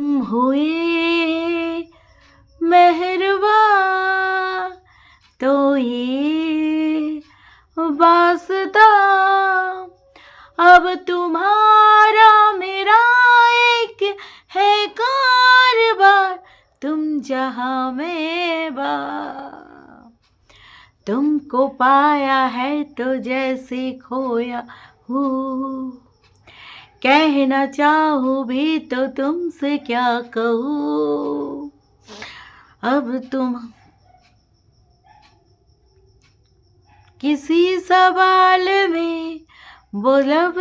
हुए मेहरबा तो ये वास्ता। अब तुम्हारा मेरा एक है कारबार, तुम जहाँ में बा तुमको पाया है तो जैसे खोया हूँ। कहना चाहो भी तो तुमसे क्या कहूँ? अब तुम किसी सवाल में वो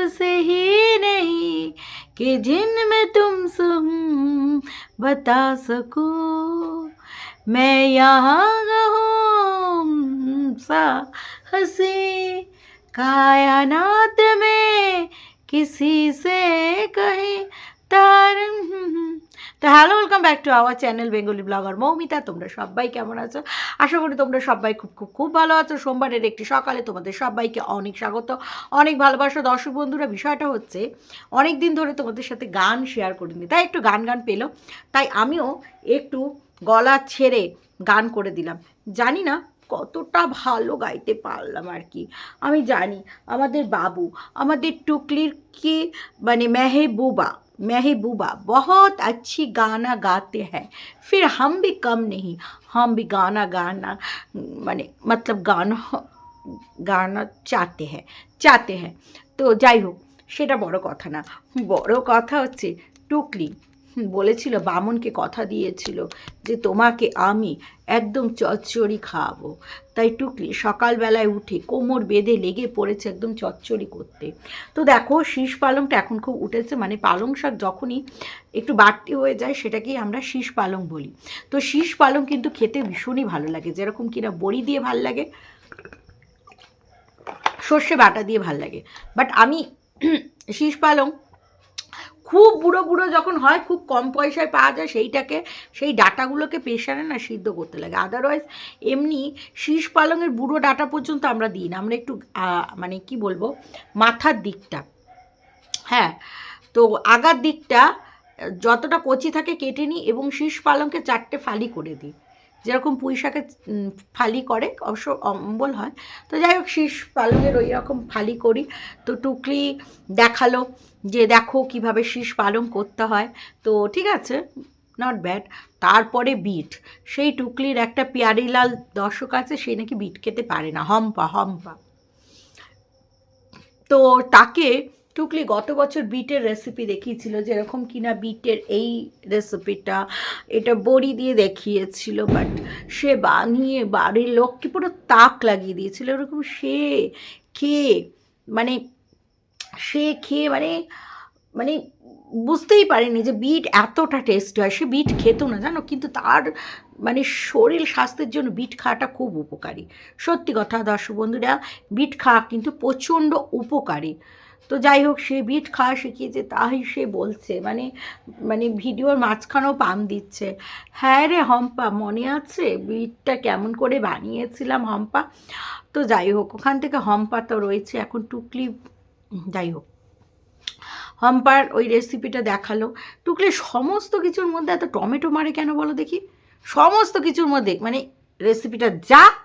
से ही नहीं कि जिनमें तुम सुन बता सकूँ। मैं यहाँ हूँ सा हसी, कायनात में किसी से कहीं তার তো hello welcome back to our channel Bengali blogger Moumita তোমরা সবাই কেমন আছো আশা করি তোমরা সবাই খুব খুব খুব ভালো আছো সোমবারের একটি সকালে তোমাদের সবাইকে অনেক স্বাগত অনেক ভালোবাসা দর্শক বন্ধুরা বিষয়টা হচ্ছে অনেক দিন ধরে তোমাদের সাথে গান শেয়ার করিনি তাই একটু গান গান পেলো তাই আমিও একটু গলা ছেড়ে গান করে দিলাম জানি না কতটা ভালো গাইতে পারলাম আর কি আমি জানি আমাদের বাবু আমাদের টুকলির কি মানে মেহবুবা महबूबा बहुत अच्छी गाना गाते हैं फिर हम भी कम नहीं हम भी गाना गाना মানে मतलब গানা গানা চাতে হ্যাঁ চাতে হ্যাঁ তো যাই হোক সেটা বড় কথা না বড় কথা হচ্ছে টুকলি বলেছিল, বামনকে কথা দিয়েছিল যে তোমাকে আমি একদম চচ্চড়ি খাওয়াবো। তাই টুকলি সকালবেলায় উঠে কোমর বেঁধে লেগে পড়েছে একদম চচ্চড়ি করতে। তো দেখো, শীষ পালংটা এখন খুব উঠেছে মানে পালং শাক যখনই একটু বাড়তি হয়ে যায় সেটাকেই আমরা শীষ পালং বলি। তো শীষ পালং কিন্তু খেতে ভীষণই ভালো লাগে, যেরকম কিনা বড়ি দিয়ে ভালো লাগে, সর্ষে বাটা দিয়ে ভালো লাগে। বাট আমি শীষ পালং খুব বুড়ো বুড়ো যখন হয়, খুব কম পয়সায় পাওয়া যায়, সেইটাকে, সেই ডাটাগুলোকে প্রেশারে না সিদ্ধ করতে লাগে। আদারওয়াইজ এমনি শীষ পালংয়ের বুড়ো ডাটা পর্যন্ত আমরা দিই না। আমরা একটু মানে কি বলব, মাথার দিকটা। হ্যাঁ তো আগার দিকটা, যতটা কচি থাকে কেটে নিই এবং শীষ পালংকে চারটে ফালি করে দিই। যেরকম পুঁই শাকের ফালি করে, অবশ্য অম্বল হয়। তো যাই হোক, শীষ পালংয়ের ওই রকম ফালি করি। তো টুকলি দেখাল যে দেখো কীভাবে শীষ পালন করতে হয়। তো ঠিক আছে নট ব্যাড তারপরে বিট। সেই টুকলির একটা পিয়ারিলাল দর্শক আছে, সে নাকি বিট খেতে পারে না। হম্পা হম্পা। তো তাকে টুকলি গত বছর বিটের রেসিপি দেখিয়েছিল, যেরকম কিনা বিটের এই রেসিপিটা এটা বড়ি দিয়ে দেখিয়েছিল বাট সে বানিয়ে বাড়ির লোককে পুরো তাক লাগিয়ে দিয়েছিল এরকম সে খেয়ে মানে সে খেয়ে মানে মানে বুঝতেই পারেনি যে বিট এতটা টেস্ট হয়। সে বিট খেত না, জানো? কিন্তু তার মানে শরীর স্বাস্থ্যের জন্য বিট খাওয়াটা খুব উপকারী। সত্যি কথা, দর্শক বন্ধুরা, বিট খাওয়া কিন্তু প্রচণ্ড উপকারী। তো যাই হোক, সে বিট খাওয়া শিখিয়েছে, তাই সে বলছে। মানে মানে ভিডিওর মাঝখানেও পাম দিচ্ছে। হ্যাঁ রে হম্পা, মনে আছে? বিটটা কেমন করে বানিয়েছিলাম হম্পা? তো যাই হোক, ওখান থেকে হম্পা তো রয়েছে এখন টুকলি, যাই হোক। হম্পার ওই রেসিপিটা দেখাল। টুকলি সমস্ত কিছুর মধ্যে এত টমেটো মারে কেন বলো দেখি? সমস্ত কিছুর মধ্যে মানে রেসিপিটা যাক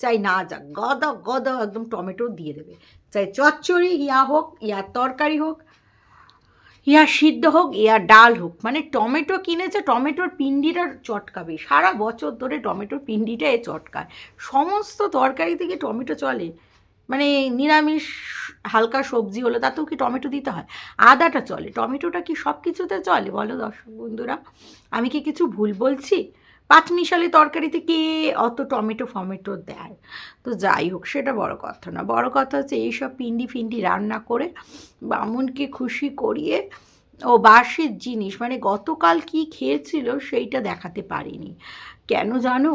চাই না যাক, গদ গদ একদম টমেটো দিয়ে দেবে। চাই চচ্চড়ি, ইয়া হোক, ইয়া তরকারি হোক, ইয়া সিদ্ধ হোক, ইয়া ডাল হোক। মানে টমেটো কিনেছে, টমেটোর পিন্ডিটা চটকাবে। সারা বছর ধরে টমেটোর পিন্ডিটা এ চটকায়। সমস্ত তরকারি থেকে টমেটো চলে। মানে নিরামিষ, হালকা সবজি হলো তাতেও কি টমেটো দিতে হয়? আদাটা চলে। টমেটোটা কি সব কিছুতে চলে? বলো দর্শক বন্ধুরা। আমি কি কিছু ভুল বলছি? পাঁচমিশালি তরকারিতে কে অত টমেটো ফমেটো দেয়? তো যাই হোক, সেটা বড় কথা না। বড় কথা হচ্ছে এইসব পিন্ডি ফিন্ডি রান্না করে বামুনকে খুশি করিয়ে ও বাসির জিনিস মানে গতকাল কি খেয়েছিল সেইটা দেখাতে পারিনি। কেন জানো?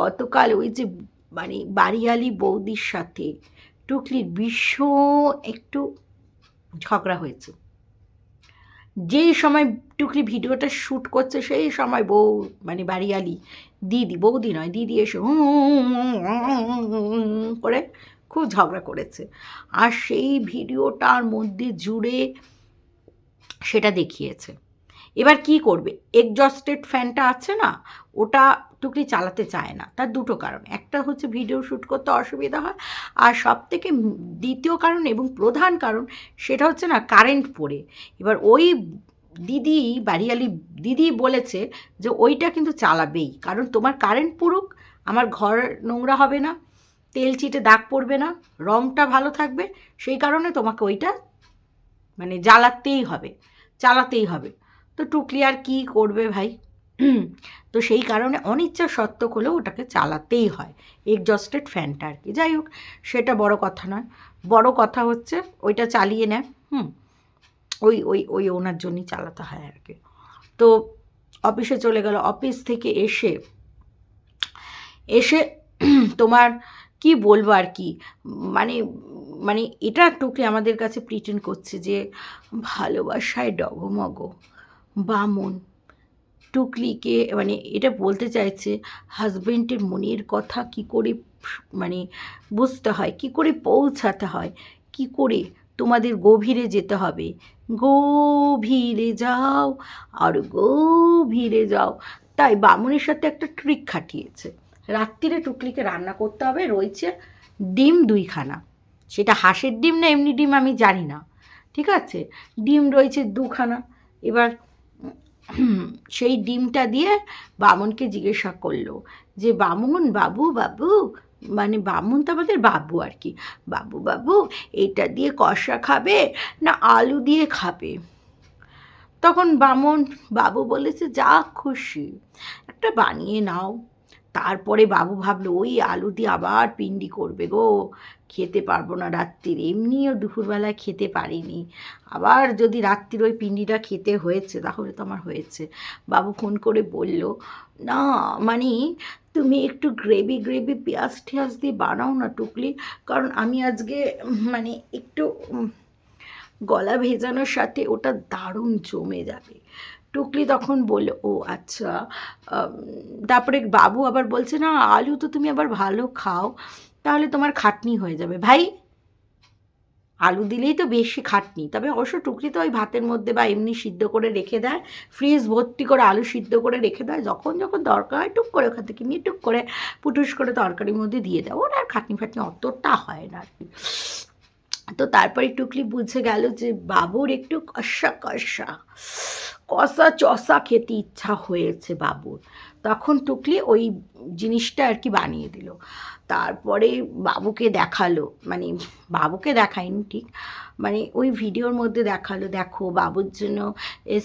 গতকাল ওই যে মানে বাড়িয়ালি বৌদির সাথে টুকলির ভীষণ একটু ঝগড়া হয়েছে। যেই সময় টুকরি ভিডিওটা শ্যুট করছে, সেই সময় বউ মানে বাড়িয়ালি, দিদি, বৌদি নয়, দিদি এসে করে খুব ঝগড়া করেছে। আর সেই ভিডিওটার মধ্যে জুড়ে সেটা দেখিয়েছে। এবার কি করবে? এক্সস্টেড ফ্যানটা আছে না, ওটা টুকরি চালাতে চায় না। তার দুটো কারণ। একটা হচ্ছে ভিডিও শ্যুট করতে অসুবিধা হয়। আর সব থেকে দ্বিতীয় কারণ এবং প্রধান কারণ সেটা হচ্ছে না কারেন্ট পড়ে। এবার ওই দিদি, বাড়িয়ালি দিদি বলেছে যে ওইটা কিন্তু চালাবেই। কারণ তোমার কারেন্ট পুরুক আমার ঘর নোংরা হবে না, তেল চিটে দাগ পড়বে না রঙটা ভালো থাকবে। সেই কারণে তোমাকে ওইটা মানে জ্বালাতেই হবে, চালাতেই হবে। তো টুকলি আর কী করবে ভাই? তো সেই কারণে অনিচ্ছা সত্ত্বেও হলেও ওটাকে চালাতেই হয়। এক্সস্টেড ফ্যানটা আর কি। যাই হোক, সেটা বড় কথা নয়। বড় কথা হচ্ছে, ওইটা চালিয়ে নেয় হুম, ওই ওই ওই ওনার জন্যই চালাতে হয় আর কি। তো অফিসে চলে গেল। অফিস থেকে এসে এসে তোমার কি বলব আর কি? মানে মানে এটা টুকে আমাদের কাছে প্রিটেন্ড করছে যে ভালোবাসায় ডগমগ। বামন। টুকলিকে মানে এটা বলতে চাইছে, হাজবেন্ডের মনের কথা কি করে মানে বুঝতে হয়, কি করে পৌঁছাতে হয়, কি করে তোমাদের গভীরে যেতে হবে? গভীরে যাও, আর গভীরে যাও। তাই বামুনের সাথে একটা ট্রিক খাটিয়েছে। রাত্রিরে টুকলিকে রান্না করতে হবে, রয়েছে ডিম দুইখানা। সেটা হাঁসের ডিম না এমনি ডিম আমি জানি না, ঠিক আছে? ডিম রয়েছে দুখানা। এবার সেই ডিমটা দিয়ে বামনকে জিজ্ঞাসা করল যে, বামন, বাবু বাবু? মানে বামুন তো আমাদের বাবু আর কি। বাবু বাবু, এটা দিয়ে কষা খাবে না আলু দিয়ে খাবে? তখন বামন, বাবু বলেছে, যা খুশি, একটা বানিয়ে নাও। তারপরে বাবু ভাবলো, ওই আলু দিয়ে আবার পিন্ডি করবে গো। খেতে পারব না রাত্রির। এমনিও দুপুরবেলায় খেতে পারিনি। আবার যদি রাত্রির ওই পিন্ডিটা খেতে হয়েছে, তাহলে তো আমার হয়েছে। বাবু ফোন করে বলল, না মানে তুমি একটু গ্রেভি গ্রেভি, পেঁয়াজ টেয়াজ দিয়ে বানাও না টুকলি। কারণ আমি আজকে মানে একটু, গলা ভেজানোর সাথে ওটা দারুণ জমে যাবে। টুকলি তখন বলল, ও আচ্ছা তারপরে বাবু আবার বলছে, না, আলু তো তুমি আবার ভালো খাও, তাহলে তোমার খাটনি হয়ে যাবে। ভাই, আলু দিলেই তো বেশি খাটনি, তবে অবশ্য টুকরি তো ওই ভাতের মধ্যে বা এমনি সিদ্ধ করে রেখে দেয়, ফ্রিজ ভর্তি করে আলু সিদ্ধ করে রেখে দেয়, যখন যখন দরকার হয় টুক করে ওখান থেকে নিয়ে টুক করে পুটুস করে তরকারির মধ্যে দিয়ে দেয়। ওর আর খাটনি ফাটনি অতটা হয় না আর কি। তো তারপরে টুকলি বুঝে গেল যে বাবুর একটু কষা কষা। কষা চষা খেতে ইচ্ছা হয়েছে বাবুর। তখন টুকলি ওই জিনিসটা আর কি বানিয়ে দিল। তারপরে বাবুকে দেখাল মানে বাবুকে দেখায়নি ঠিক মানে ওই ভিডিওর মধ্যে দেখাল, দেখো, বাবুর জন্য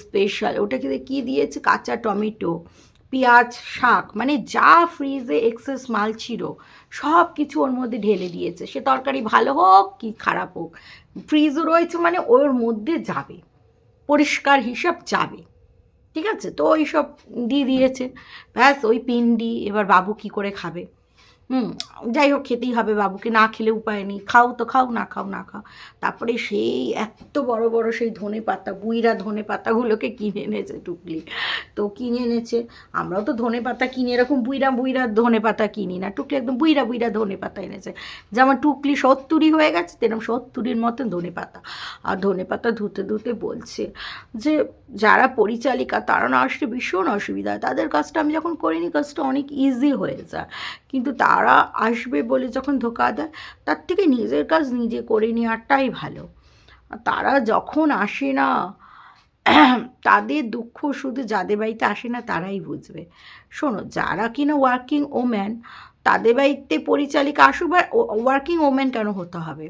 স্পেশাল ওটাকে কী দিয়েছে? কাঁচা টমেটো, পেঁয়াজ, শাক মানে যা ফ্রিজে এক্সেস মাল ছিল, সব কিছু ওর মধ্যে ঢেলে দিয়েছে। সে তরকারি ভালো হোক কি খারাপ হোক ফ্রিজও রয়েছে মানে ওর মধ্যে যাবে। পরিষ্কার হিসাব যাবে। ঠিক আছে? তো ওই সব দিয়ে দিয়েছে। ব্যাস, ওই পিন্ডি, এবার বাবু কি করে খাবে? হুম যাই হোক খেতেই হবে বাবুকে, না খেলে উপায় নেই। খাও তো খাও, না খাও না খাও। তারপরে সেই এত বড় বড় সেই ধনে পাতা বুইরা ধনে পাতাগুলোকে কিনে এনেছে টুকলি। তো কিনে এনেছে, আমরাও তো ধনে পাতা কিনি, এরকম বুইরা বুইরা ধনে পাতা কিনি না। টুকলি একদম বুইরা বুইরা ধনে পাতা এনেছে। যেমন টুকলি সত্তরি হয়ে গেছে, তেরম সত্তরির মতন ধনে পাতা। আর ধনে পাতা ধুতে ধুতে বলছে যে, যারা পরিচালিকা, তারা না আসলে ভীষণ অসুবিধা তাদের কাজটা আমি যখন করিনি, কাজটা অনেক ইজি হয়ে যায়। কিন্তু তারা আসবে বলে যখন ধোকা দেয়, তার থেকে নিজের কাজ নিজে করে নেওয়াটাই ভালো। তারা যখন আসে না, তাদের দুঃখ শুধু যাদের বাড়িতে আসে না, তারাই বুঝবে। শোনো, যারা কিনা ওয়ার্কিং ওম্যান তাদের বাড়িতে পরিচালিকা আসুক বা ওয়ার্কিং ওম্যান কেন হতে হবে?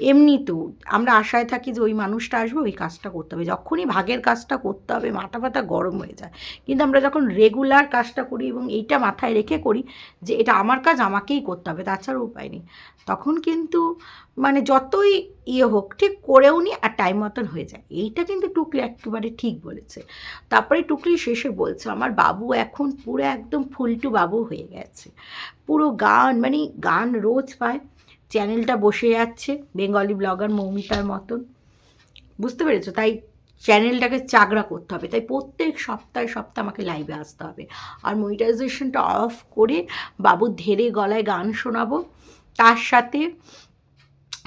এমনি তো আমরা আশায় থাকি যে ওই মানুষটা আসবে, ওই কাজটা করতে হবে। যখনই ভাগের কাজটা করতে হবে, মাথা ফাতা গরম হয়ে যায়। কিন্তু আমরা যখন রেগুলার কাজটা করি এবং এইটা মাথায় রেখে করি যে এটা আমার কাজ, আমাকেই করতে হবে তাছাড়া উপায় নেই। তখন কিন্তু মানে যতই ইয়ে হোক, ঠিক করেও নি আর টাইম মতন হয়ে যায়। এইটা কিন্তু টুকলি একেবারে ঠিক বলেছে। তারপরে টুকলি শেষে বলছে, আমার বাবু এখন পুরো একদম ফুলটু বাবু হয়ে গেছে। পুরো গান মানে গান রোজ পায়। চ্যানেলটা বসে যাচ্ছে বেঙ্গলি ব্লগার মৌমিতার মতন। বুঝতে পেরেছ? তাই চ্যানেলটাকে চাগড়া করতে হবে। তাই প্রত্যেক সপ্তাহে সপ্তাহে আমাকে লাইভে আসতে হবে। আর মনিটাইজেশনটা অফ করে বাবুর ধেরে গলায় গান শোনাবো। তার সাথে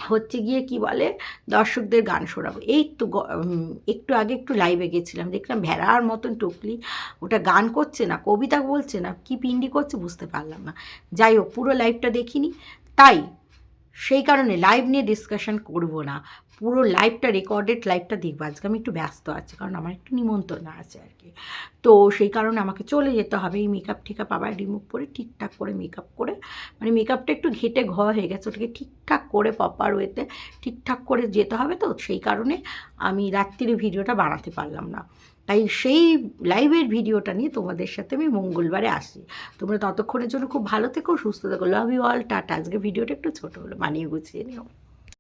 হচ্ছে গিয়ে কি বলে? দর্শকদের গান শোনাবো। এই তো একটু আগে একটু লাইভে গেছিলাম। দেখলাম ভেড়ার মতন টুকলি ওটা গান করছে না, কবিতা বলছে না, কি পিন্ডি করছে বুঝতে পারলাম না। যাই হোক, পুরো লাইভটা দেখিনি। তাই সেই কারণে লাইভ নিয়ে ডিসকাশন করব না। পুরো লাইভটা রেকর্ডেড লাইভটা দেখব। আজকে আমি একটু ব্যস্ত আছি, কারণ আমার একটু নিমন্ত্রণ আছে আর কি। তো সেই কারণে আমাকে চলে যেতে হবে। এই মেকআপ ঠেকআপ আবার রিমুভ করে, ঠিকঠাক করে মেকআপ করে মানে মেকআপটা একটু ঘেটে ঘ হয়ে গেছে। ওটাকে ঠিকঠাক করে প্রপার ওয়েতে ঠিকঠাক করে যেতে হবে তো। সেই কারণে আমি রাত্রিরে ভিডিওটা বানাতে পারলাম না। তাই সেই লাইভের ভিডিওটা নিয়ে তোমাদের সাথে আমি মঙ্গলবারে আসি। তোমরা ততক্ষণের জন্য খুব ভালো থেকো, সুস্থ থেকো লাভ ইউ অল টাটা। আজকে ভিডিওটা একটু ছোটো হলো, মানিয়ে গুছিয়ে নিও।